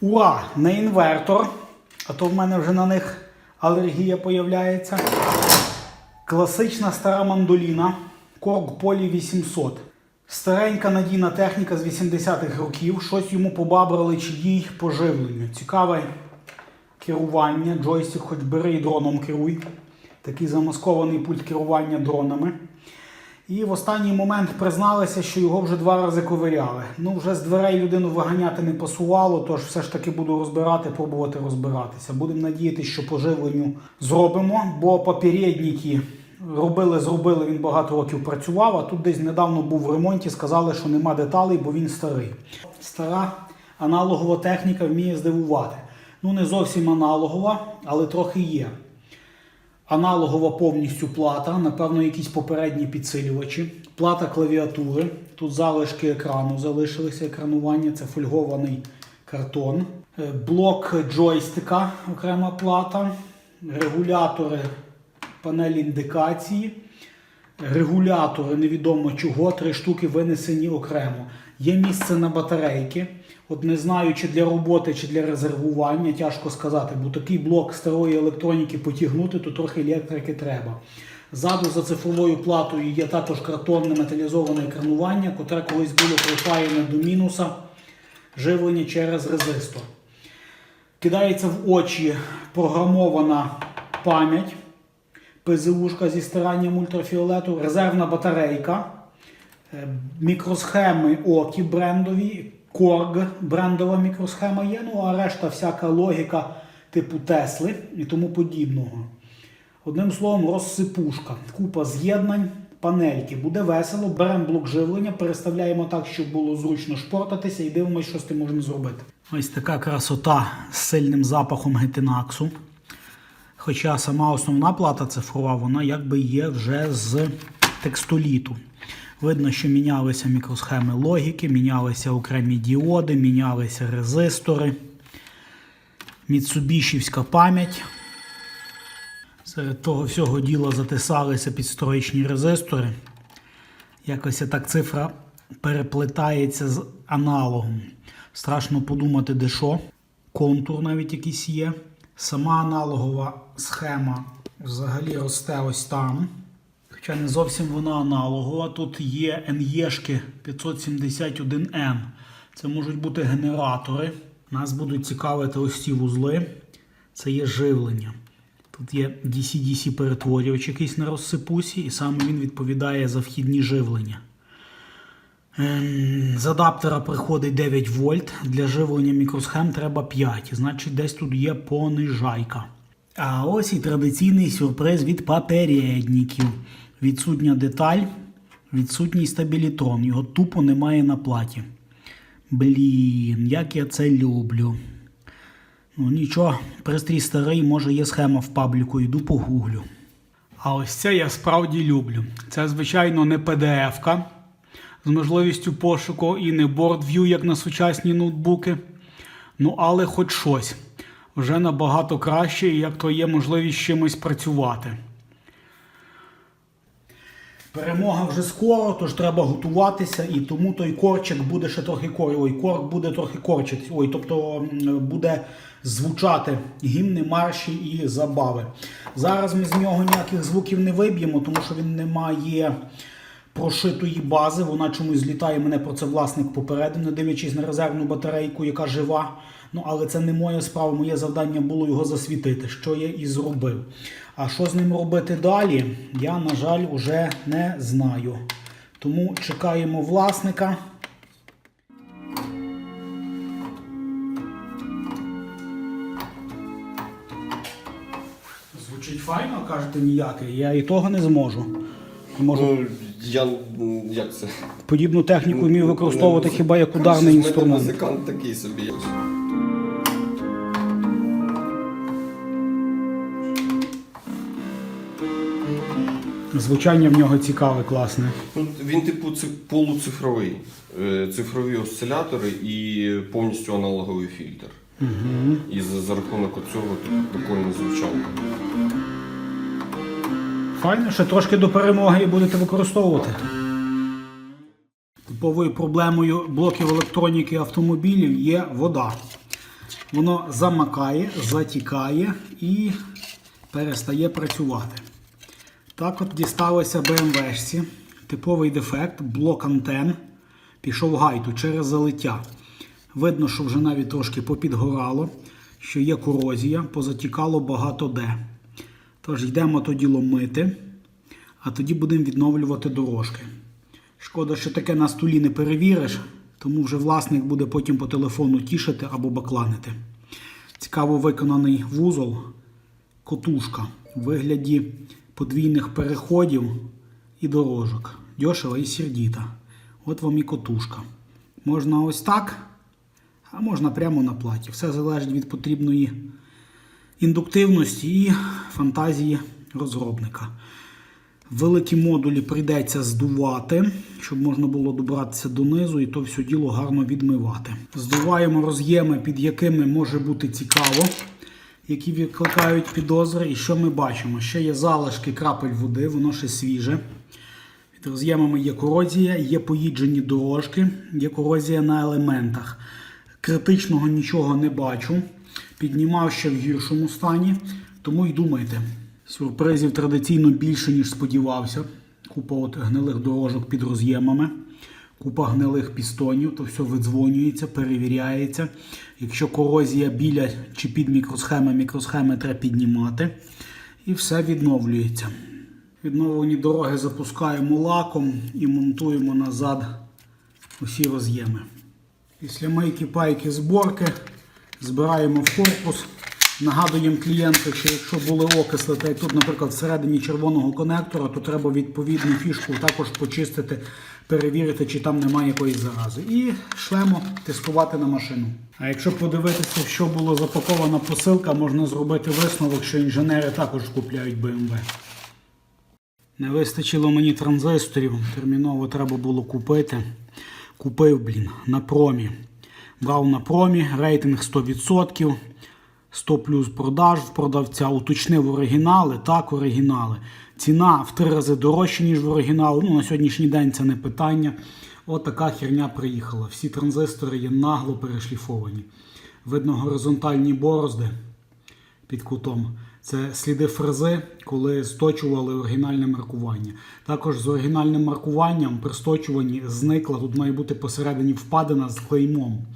Ура! Не інвертор, а то в мене вже на них алергія появляється. Класична стара мандоліна Korg Poly 800. Старенька надійна техніка з 80-х років. Щось йому побабрали чи їй по живленню. Цікаве керування. Джойстик хоч бери і дроном керуй. Такий замаскований пульт керування дронами. І в останній момент призналися, що його вже два рази ковиряли. Ну, вже з дверей людину виганяти не пасувало, тож все ж таки буду розбирати, пробувати розбиратися. Будемо надіятися, що по живленню зробимо, бо попередники робили, зробили, він багато років працював, а тут десь недавно був в ремонті, сказали, що нема деталей, бо він старий. Стара аналогова техніка вміє здивувати. Ну, не зовсім аналогова, але трохи є. Аналогова повністю плата, напевно, якісь попередні підсилювачі. Плата клавіатури. Тут залишки екрану залишилися екранування, це фольгований картон. Е, Блок джойстика, окрема плата, регулятори, панель індикації, регулятори невідомо чого, три штуки винесені окремо. Є місце на батарейки. От не знаю, чи для роботи, чи для резервування, тяжко сказати, бо такий блок старої електроніки потягнути, то трохи електрики треба. Ззаду за цифровою платою є також картонне металізоване екранування, котре колись було припаяне до мінуса живлення через резистор. Кидається в очі програмована пам'ять, ПЗУшка зі стиранням ультрафіолету, резервна батарейка, е, мікросхеми ОКІ брендові, Korg брендова мікросхема є, ну а решта всяка логіка типу Тесли і тому подібного. Одним словом, розсипушка, купа з'єднань, панельки. Буде весело, беремо блок живлення, переставляємо так, щоб було зручно шпортатися і дивимося, що з тим можна зробити. Ось така красота з сильним запахом гетинаксу. Хоча сама основна плата цифрова, вона якби є вже з текстоліту. Видно, що мінялися мікросхеми логіки, мінялися окремі діоди, мінялися резистори, міцубішівська пам'ять. Серед того всього діла затисалися підстроєчні резистори. Якось так цифра переплетається з аналогом. Страшно подумати, де що. Контур навіть якийсь є. Сама аналогова схема взагалі росте ось там. Хоча не зовсім вона аналогова. Тут є NE-шки 571N. Це можуть бути генератори. Нас будуть цікавити ось ці вузли. Це є живлення. Тут є DC-DC перетворювач якийсь на розсипусі, і саме він відповідає за вхідні живлення. Ем, З адаптера приходить 9 вольт. Для живлення мікросхем треба 5. Значить, десь тут є понижайка. А ось і традиційний сюрприз від попередників. Відсутня деталь, відсутній стабілітрон. Його тупо немає на платі. Блін, як я це люблю. Ну нічого, пристрій старий, може є схема в пабліку, йду погуглю. А ось це я справді люблю. Це, звичайно, не PDF-ка з можливістю пошуку і не BoardView, як на сучасні ноутбуки. Ну, але хоч щось. Вже набагато краще, як то є можливість чимось працювати. Перемога вже скоро, тож треба готуватися, і тому той корчик буде ще трохи кор... Ой, корк буде трохи корчитись. Ой, тобто буде звучати гімни, марші і забави. Зараз ми з нього ніяких звуків не виб'ємо, тому що він не має прошитої бази. Вона чомусь злітає. Мене про це власник попередив, не дивлячись на резервну батарейку, яка жива. Ну, але це не моя справа. Моє завдання було його засвітити, що я і зробив. А що з ним робити далі, я, на жаль, уже не знаю. Тому чекаємо власника. Звучить файно, кажете ніяке. Я і того не зможу. Можу Ну, я м, як це? подібну техніку вмію використовувати хіба як Коротше, ударний в мене інструмент. Музикант такий собі. Звучання в нього цікаве, класне. Ну, Він типу ци- полуцифровий. Е, Цифрові осцилятори і повністю аналоговий фільтр. Угу. І за, за рахунок цього тут прикольно звучання. Файно, ще трошки до перемоги і будете використовувати. Типовою проблемою блоків електроніки автомобілів є вода. воно замакає, затікає і перестає працювати. Так от дісталося BMW-шці. Типовий дефект, блок антен. Пішов гайту через залиття. Видно, що вже навіть трошки попідгорало, що є корозія, позатікало багато де. Тож йдемо тоді ломити, а тоді будемо відновлювати дорожки. Шкода, що таке на столі не перевіриш, тому вже власник буде потім по телефону тішити або бакланити. Цікаво виконаний вузол, котушка в вигляді подвійних переходів і дорожок. Дешево і сердіта. От вам і котушка. Можна ось так, а можна прямо на платі. Все залежить від потрібної індуктивності і фантазії розробника. Великі модулі прийдеться здувати, щоб можна було добратися донизу і то все діло гарно відмивати. Здуваємо роз'єми, під якими може бути цікаво, які викликають підозри. І що ми бачимо? Ще є залишки крапель води, воно ще свіже. Під роз'ємами є корозія, є поїджені дорожки, є корозія на елементах. Критичного нічого не бачу. Піднімав ще в гіршому стані, тому й думайте. Сюрпризів традиційно більше, ніж сподівався. Купа от гнилих дорожок під роз'ємами, купа гнилих пістонів, то все видзвонюється, перевіряється. Якщо корозія біля чи під мікросхеми, мікросхеми треба піднімати. І все відновлюється. Відновлені дороги запускаємо лаком і монтуємо назад усі роз'єми. Після мийки пайки зборки збираємо в корпус. Нагадуємо клієнту, що якщо були окисли, та як тут, наприклад, всередині червоного конектора, то треба відповідну фішку також почистити, перевірити, чи там немає якоїсь зарази. І шлемо тестувати на машину. А якщо подивитися, що було запакована посилка, можна зробити висновок, що інженери також купляють BMW. Не вистачило мені транзисторів, терміново треба було купити. Купив, блін, на промі. Брав на промі, рейтинг 100%, 100 плюс продаж в продавця, уточнив оригінали, так, оригінали. Ціна в три рази дорожча, ніж в оригінал. Ну, на сьогоднішній день це не питання. От така херня приїхала. Всі транзистори є нагло перешліфовані. Видно горизонтальні борозди під кутом. Це сліди фрези, коли сточували оригінальне маркування. Також з оригінальним маркуванням при сточуванні зникла, тут має бути посередині впадина з клеймом.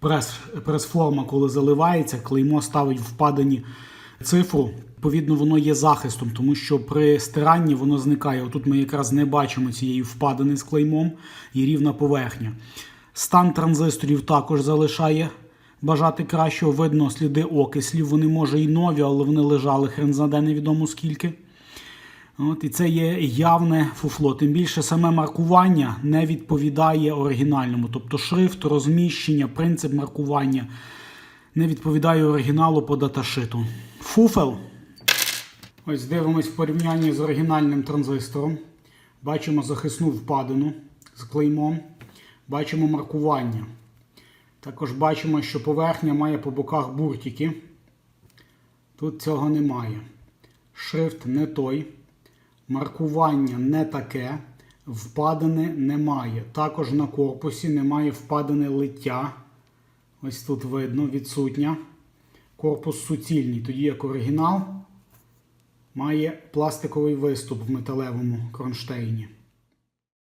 Прес, прес-форма, коли заливається, клеймо ставить впадані цифру. Відповідно, воно є захистом, тому що при стиранні воно зникає. Отут ми якраз не бачимо цієї впадини з клеймом і рівна поверхня. Стан транзисторів також залишає бажати кращого. Видно сліди окислів. Вони може і нові, але вони лежали хрен знаде невідомо скільки. От, і це є явне фуфло. Тим більше саме маркування не відповідає оригінальному. Тобто шрифт, розміщення, принцип маркування не відповідає оригіналу по даташиту. Фуфел. Ось дивимось в порівнянні з оригінальним транзистором. Бачимо захисну впадину з клеймом. Бачимо маркування. Також бачимо, що поверхня має по боках буртики. Тут цього немає. Шрифт не той. Маркування не таке. Впадини немає. Також на корпусі немає впадини лиття. Ось тут видно, відсутня. Корпус суцільний, тоді як оригінал має пластиковий виступ в металевому кронштейні.